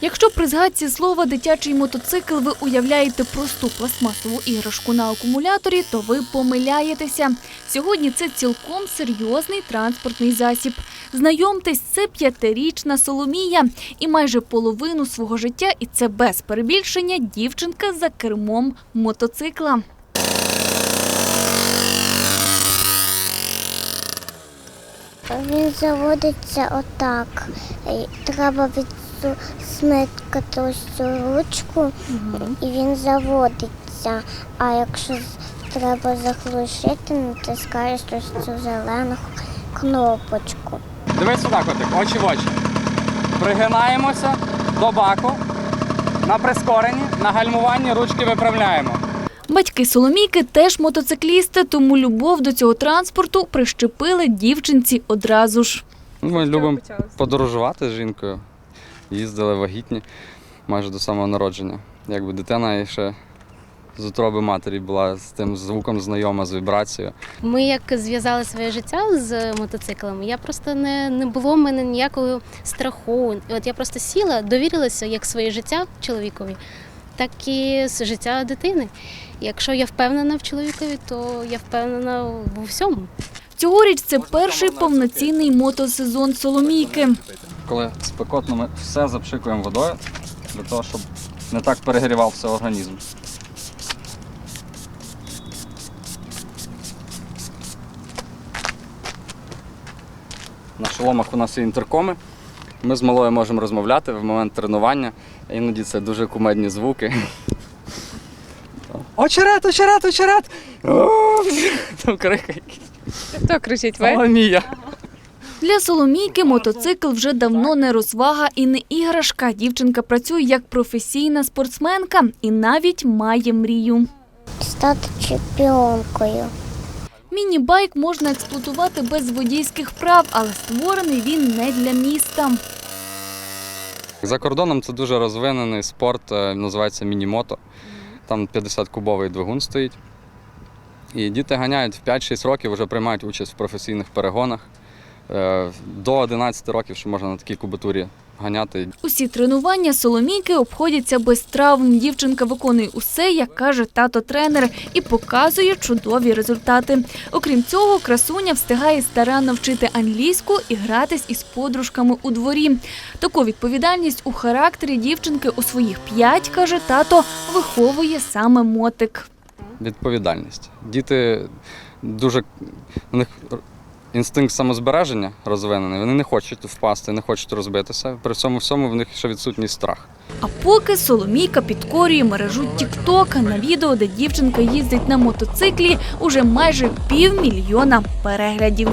Якщо при згадці слова дитячий мотоцикл ви уявляєте просту пластмасову іграшку на акумуляторі, то ви помиляєтеся. Сьогодні це цілком серйозний транспортний засіб. Знайомтесь, це п'ятирічна Соломія, і майже половину свого життя, і це без перебільшення, дівчинка за кермом мотоцикла. Він заводиться отак. Треба відсмикати ось цю ручку, і він заводиться. А якщо треба заглушити, натискаєш ось цю зелену кнопочку. Дивись сюди, котик, очі в очі. Пригинаємося до баку. На прискоренні, на гальмуванні ручки виправляємо. Батьки Соломійки теж мотоциклісти, тому любов до цього транспорту прищепили дівчинці одразу ж. Ну, Ми любимо подорожувати з жінкою. Їздили вагітні майже до самого народження. Якби дитина і ще з утроби матері була з тим звуком знайома, з вібрацією. Ми як зв'язали своє життя з мотоциклами, я просто не, не було в мене ніякого страху. І От я просто сіла, довірилася як своє життя чоловікові, так і з життя дитини. Якщо я впевнена в чоловікові, то я впевнена в усьому. Цьогоріч це перший повноцінний мотосезон Соломійки. Коли спекотно, ми все запшикуємо водою для того, щоб не так перегрівався організм. На шоломах у нас є інтеркоми. Ми з малою можемо розмовляти в момент тренування. Іноді це дуже кумедні звуки. Очерет, очерет, очерет! Там крики. Хто кричить? Ви? Соломія. Для Соломійки мотоцикл вже давно не розвага і не іграшка. Дівчинка працює як професійна спортсменка і навіть має мрію. Стати чемпіонкою. Міні-байк можна експлуатувати без водійських прав, але створений він не для міста. За кордоном це дуже розвинений спорт, е, називається мінімото. Там 50-кубовий двигун стоїть. І діти ганяють в 5-6 років, вже приймають участь в професійних перегонах. Е, До 11 років ще можна на такій кубатурі ганяти. Усі тренування Соломійки обходяться без травм. Дівчинка виконує усе, як каже тато-тренер, і показує чудові результати. Окрім цього, красуня встигає старанно вчити англійську і гратись із подружками у дворі. Таку відповідальність у характері дівчинки у своїх п'ять, каже тато, виховує саме мотик. Відповідальність. Діти дуже у них інстинкт самозбереження розвинений. Вони не хочуть впасти, не хочуть розбитися. При цьому всьому в них ще відсутній страх. А поки Соломійка підкорює мережу TikTok на відео, де дівчинка їздить на мотоциклі, уже майже півмільйона переглядів.